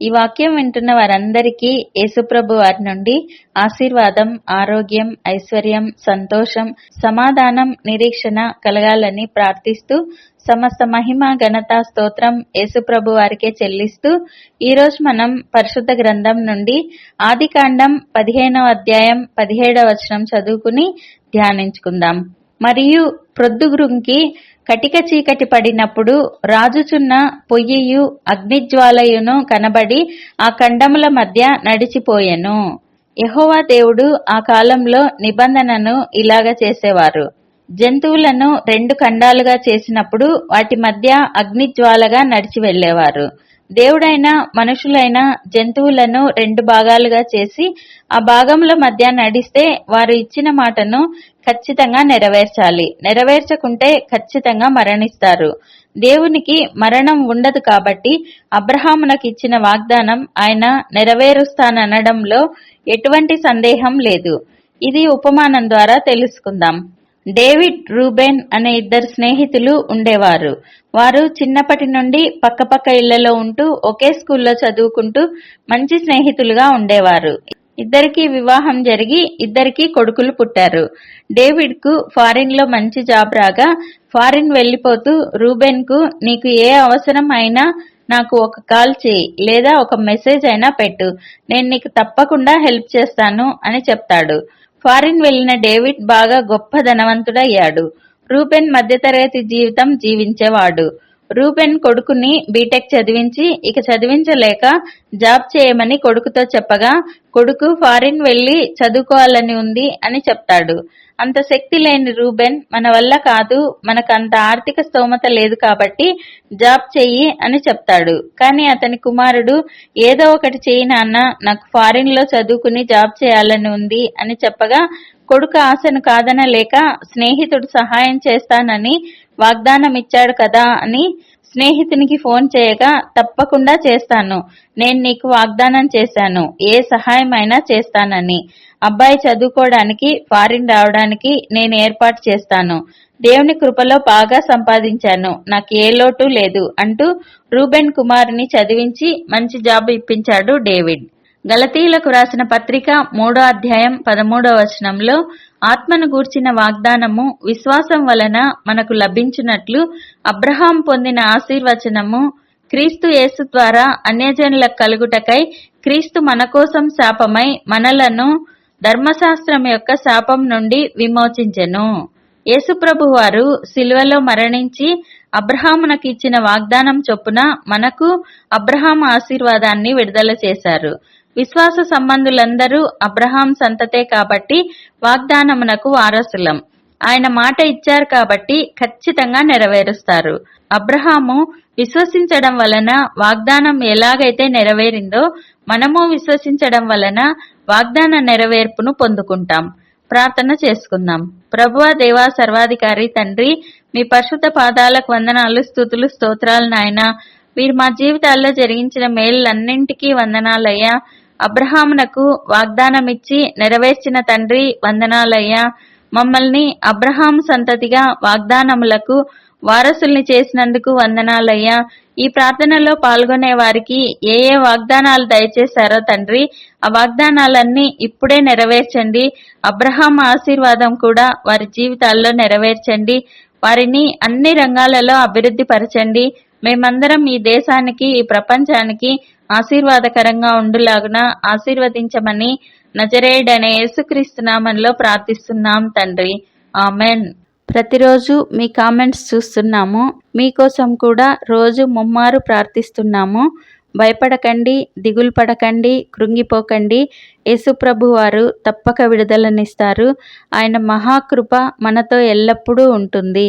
ఈ వాక్యం వింటున్న వారందరికీ యేసుప్రభు వారి నుండి ఆశీర్వాదం ఆరోగ్యం ఐశ్వర్యం సంతోషం సమాధానం నిరీక్షణ కలగాలని ప్రార్థిస్తూ సమస్త మహిమ ఘనత స్తోత్రం యేసుప్రభు వారికే చెల్లిస్తూ ఈ మనం పరిశుద్ధ గ్రంథం నుండి ఆదికాండం పదిహేనవ అధ్యాయం పదిహేడవ వచనం చదువుకుని ధ్యానించుకుందాం. మరియు ప్రొద్దుగురుంకి కటిక చీకటి పడినప్పుడు రాజుచున్న పొయ్యియు అగ్నిజ్వాలయును కనబడి ఆ ఖండముల మధ్య నడిచిపోయెను. యహోవా దేవుడు ఆ కాలంలో నిబంధనను ఇలాగ చేసేవారు. జంతువులను రెండు ఖండాలుగా చేసినప్పుడు వాటి మధ్య అగ్నిజ్వాలగా నడిచి వెళ్ళేవారు దేవుడైన మనుషులైన జంతువులను రెండు భాగాలుగా చేసి ఆ భాగముల మధ్య నడిస్తే వారు ఇచ్చిన మాటను ఖచ్చితంగా నెరవేర్చాలి. నెరవేర్చకుంటే ఖచ్చితంగా మరణిస్తారు. దేవునికి మరణం ఉండదు కాబట్టి అబ్రహామునకు ఇచ్చిన వాగ్దానం ఆయన నెరవేరుస్తాననడంలో ఎటువంటి సందేహం లేదు. ఇది ఉపమానం ద్వారా తెలుసుకుందాం. డేవిడ్ రూబెన్ అనే ఇద్దరు స్నేహితులు ఉండేవారు. వారు చిన్నప్పటి నుండి పక్కపక్క ఇళ్ళలో ఉంటూ ఒకే స్కూల్లో చదువుకుంటూ మంచి స్నేహితులుగా ఉండేవారు. ఇద్దరికి వివాహం జరిగి ఇద్దరికి కొడుకులు పుట్టారు. డేవిడ్కు ఫారిన్లో మంచి జాబ్ రాగా ఫారిన్ వెళ్ళిపోతూ రూబెన్కు నీకు ఏ అవసరం అయినా నాకు ఒక కాల్ చేయి లేదా ఒక మెసేజ్ అయినా పెట్టు. నేను నీకు తప్పకుండా హెల్ప్ చేస్తాను అని చెప్తాడు. ఫారిన్ వెళ్ళిన డేవిడ్ బాగా గొప్ప ధనవంతుడయ్యాడు. రూపెన్ మధ్యతరగతి జీవితం జీవించేవాడు. రూబెన్ కొడుకుని బీటెక్ చదివించి ఇక చదివించలేక జాబ్ చేయమని కొడుకుతో చెప్పగా కొడుకు ఫారిన్ వెళ్ళి చదువుకోవాలని ఉంది అని చెప్తాడు. అంత శక్తి లేని రూబెన్ మన వల్ల కాదు మనకు అంత ఆర్థిక స్తోమత లేదు కాబట్టి జాబ్ చెయ్యి అని చెప్తాడు. కానీ అతని కుమారుడు ఏదో ఒకటి చేయి నాన్న నాకు ఫారిన్లో చదువుకుని జాబ్ చేయాలని ఉంది అని చెప్పగా కొడుకు ఆశను కాదనలేక స్నేహితుడు సహాయం చేస్తానని వాగ్దానం ఇచ్చాడు కదా అని స్నేహితునికి ఫోన్ చేయగా తప్పకుండా చేస్తాను. నేను నీకు వాగ్దానం చేశాను. ఏ సహాయం అయినా చేస్తానని. అబ్బాయి చదువుకోవడానికి ఫారిన్ రావడానికి నేను ఏర్పాటు చేస్తాను. దేవుని కృపలో బాగా సంపాదించాను. నాకు ఏ లోటు లేదు అంటూ రూబెన్ కుమార్ని చదివించి మంచి జాబ్ ఇప్పించాడు డేవిడ్. గలతీయులకు రాసిన పత్రిక మూడో అధ్యాయం పదమూడో వచనంలో ఆత్మను గూర్చిన వాగ్దానము విశ్వాసం వలన మనకు లభించినట్లు అబ్రహాం పొందిన ఆశీర్వచనము క్రీస్తు యేసు ద్వారా అన్యజనులకు కలుగుటకై క్రీస్తు మన కోసం శాపమై మనలను ధర్మశాస్త్రం యొక్క శాపం నుండి విమోచించెను. యేసుప్రభు వారు శిలువలో మరణించి అబ్రహామునకు ఇచ్చిన వాగ్దానం చొప్పున మనకు అబ్రహాం ఆశీర్వాదాన్ని విడుదల చేశారు. విశ్వాస సంబంధులందరూ అబ్రహాం సంతతే కాబట్టి వాగ్దానమునకు వారసులం. ఆయన మాట ఇచ్చారు కాబట్టి ఖచ్చితంగా నెరవేరుస్తారు. అబ్రహాము విశ్వసించడం వలన వాగ్దానం ఎలాగైతే నెరవేరిందో మనము విశ్వసించడం వలన వాగ్దాన నెరవేర్పును పొందుకుంటాం. ప్రార్థన చేసుకుందాం. ప్రభువ దేవా సర్వాధికారి తండ్రి మీ పరిశుద్ధ పాదాలకు వందనాలు స్థుతులు స్తోత్రాలు నాయన. మీరు మా జీవితాల్లో జరిగించిన మేళ్ళన్నింటికీ వందనాలయ్యా. అబ్రహామునకు వాగ్దానం ఇచ్చి నెరవేర్చిన తండ్రి వందనాలయ్యా. మమ్మల్ని అబ్రహాం సంతతిగా వాగ్దానములకు వారసుల్ని చేసినందుకు వందనాలయ్యా. ఈ ప్రార్థనలో పాల్గొనే వారికి ఏ ఏ వాగ్దానాలు దయచేశారో తండ్రి ఆ వాగ్దానాలన్నీ ఇప్పుడే నెరవేర్చండి. అబ్రహాం ఆశీర్వాదం కూడా వారి జీవితాల్లో నెరవేర్చండి. వారిని అన్ని రంగాలలో అభివృద్ధి పరచండి మేమందరం ఈ దేశానికి ఈ ప్రపంచానికి ఆశీర్వాదకరంగా ఉండులాగున ఆశీర్వదించమని నజరేయుడనే యేసుక్రీస్తు నామంలో ప్రార్థిస్తున్నాం తండ్రి. ఆమెన్. ప్రతిరోజు మీ కామెంట్స్ చూస్తున్నాము. మీకోసం కూడా రోజు ముమ్మారు ప్రార్థిస్తున్నాము. భయపడకండి దిగులు పడకండి కృంగిపోకండి. యేసుప్రభు వారు తప్పక విడుదలనిస్తారు. ఆయన మహాకృప మనతో ఎల్లప్పుడూ ఉంటుంది.